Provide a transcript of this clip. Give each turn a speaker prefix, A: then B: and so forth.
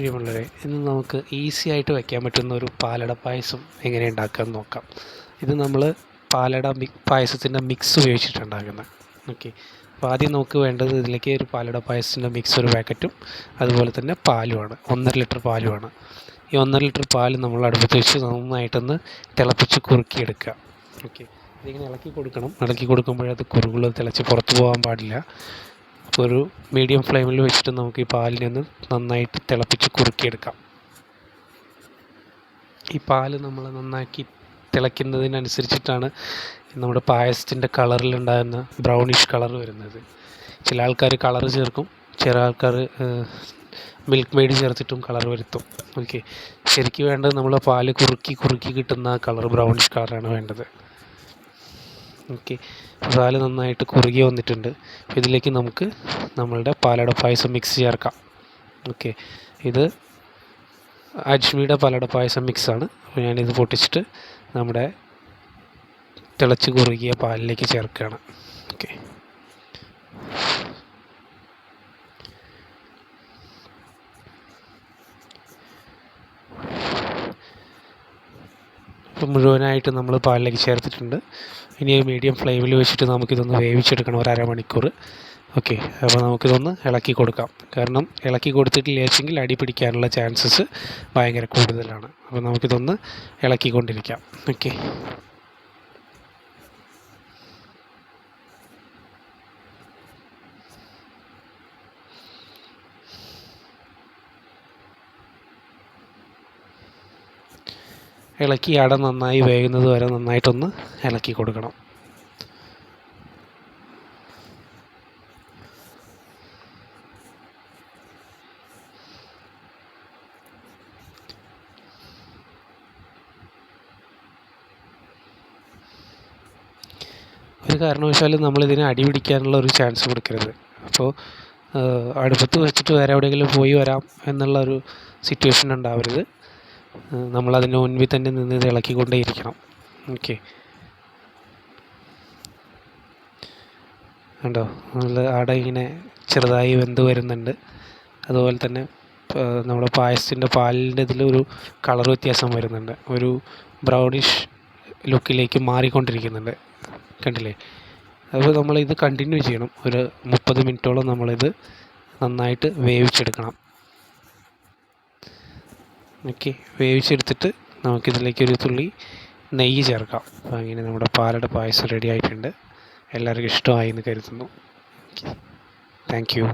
A: പ്രിയമുള്ളവരെ ഇന്ന് നമുക്ക് ഈസി ആയിട്ട് വയ്ക്കാൻ പറ്റുന്ന ഒരു പാലട പായസം എങ്ങനെ ഉണ്ടാക്കാമെന്ന് നോക്കാം. ഇത് നമ്മൾ പാലട മി പായസത്തിന്റെ മിക്സ് ഉപയോഗിച്ചിട്ടുണ്ടാക്കുന്നത്. ഓക്കെ അപ്പോൾ ആദ്യം നമുക്ക് വേണ്ടത് ഇതിലേക്ക് ഒരു പാലട പായസത്തിന്റെ മിക്സ് ഒരു പാക്കറ്റും അതുപോലെ തന്നെ പാലുമാണ് ഒന്നര ലിറ്റർ പാലുമാണ് ഈ ഒന്നര ലിറ്റർ പാൽ നമ്മൾ അടുപ്പത്ത് വെച്ച് നന്നായിട്ടൊന്ന് തിളപ്പിച്ച് കുറുക്കിയെടുക്കുക. ഓക്കെ ഇതിങ്ങനെ ഇളക്കി കൊടുക്കണം. ഇളക്കി കൊടുക്കുമ്പോഴത് കുറുകൾ തിളച്ച് പുറത്ത് പോകാൻ പാടില്ല. ഒരു മീഡിയം ഫ്ലെയിമിൽ വെച്ചിട്ട് നമുക്ക് ഈ പാലിനെ ഒന്ന് നന്നായിട്ട് തിളപ്പിച്ച് കുറുക്കിയെടുക്കാം. ഈ പാൽ നമ്മൾ നന്നാക്കി തിളയ്ക്കുന്നതിനനുസരിച്ചിട്ടാണ് നമ്മുടെ പായസത്തിന്റെ കളറിലുണ്ടാകുന്ന ബ്രൗണിഷ് കളർ വരുന്നത്. ചില ആൾക്കാർ കളർ ചേർക്കും ചില ആൾക്കാർ മിൽക്ക് മെയ്ഡ് ചേർത്തിട്ടും കളർ വരുത്തും. ഓക്കെ ശരിക്കും വേണ്ടത് നമ്മൾ പാൽ കുറുക്കി കുറുക്കി കിട്ടുന്ന കളർ ബ്രൗണിഷ് കളറാണ് വേണ്ടത്. ഓക്കെ. പാൽ നന്നായിട്ട് കുറുകി വന്നിട്ടുണ്ട്. ഇതിലേക്ക് നമുക്ക് നമ്മളുടെ പാലട പായസം മിക്സ് ചേർക്കാം. ഓക്കെ. ഇത് അജ്മിയുടെ പാലട പായസം മിക്സാണ് അപ്പോൾ ഞാനിത് പൊട്ടിച്ചിട്ട് നമ്മുടെ തിളച്ച് കുറുകിയ പാലിലേക്ക് ചേർക്കുകയാണ്. ഇപ്പം മുഴുവനായിട്ട് നമ്മൾ പാലിലേക്ക് ചേർത്തിട്ടുണ്ട്. ഇനി മീഡിയം ഫ്ലെയിമിൽ വെച്ചിട്ട് നമുക്കിതൊന്ന് വേവിച്ചെടുക്കണം ഒരു അരമണിക്കൂർ ഓക്കെ അപ്പോൾ നമുക്കിതൊന്ന് ഇളക്കി കൊടുക്കാം. കാരണം ഇളക്കി കൊടുത്തിട്ടില്ലെങ്കിൽ അടി പിടിക്കാനുള്ള ചാൻസസ് ഭയങ്കര കൂടുതലാണ്. അപ്പോൾ നമുക്കിതൊന്ന് ഇളക്കിക്കൊണ്ടിരിക്കാം. ഓക്കെ ഇളക്കി അട നന്നായി വേകുന്നത് വരെ നന്നായിട്ടൊന്ന് ഇളക്കി കൊടുക്കണം. ഒരു കാരണവശാലും നമ്മളിതിനെ അടി പിടിക്കാനുള്ള ഒരു ചാൻസ് കൊടുക്കരുത്. അപ്പോൾ അടുപ്പത്ത് വെച്ചിട്ട് വേറെ എവിടെയെങ്കിലും പോയി വരാം എന്നുള്ള ഒരു സിറ്റുവേഷൻ ഉണ്ടാവരുത്. നമ്മളതിന് മുൻപിൽ തന്നെ നിന്ന് ഇത് ഇളക്കിക്കൊണ്ടേയിരിക്കണം. ഓക്കെ കണ്ടോ? നമ്മൾ അവിടെ ഇങ്ങനെ ചെറുതായി വെന്ത് വരുന്നുണ്ട്. അതുപോലെ തന്നെ നമ്മുടെ പായസത്തിന്റെ പാലിന്റെ ഇതിലൊരു കളർ വ്യത്യാസം വരുന്നുണ്ട്. ഒരു ബ്രൗണിഷ് ലുക്കിലേക്ക് മാറിക്കൊണ്ടിരിക്കുന്നുണ്ട്. കണ്ടില്ലേ? അപ്പോൾ നമ്മളിത് കണ്ടിന്യൂ ചെയ്യണം. ഒരു മുപ്പത് മിനിറ്റോളം നമ്മളിത് നന്നായിട്ട് വേവിച്ചെടുക്കണം. ഓക്കെ വേവിച്ചെടുത്തിട്ട് നമുക്കിതിലേക്ക് ഒരു തുള്ളി നെയ്യ് ചേർക്കാം. അപ്പോൾ അങ്ങനെ നമ്മുടെ പാലട പായസം റെഡി ആയിട്ടുണ്ട്. എല്ലാവർക്കും ഇഷ്ടമായി എന്ന് കരുതുന്നു. Thank you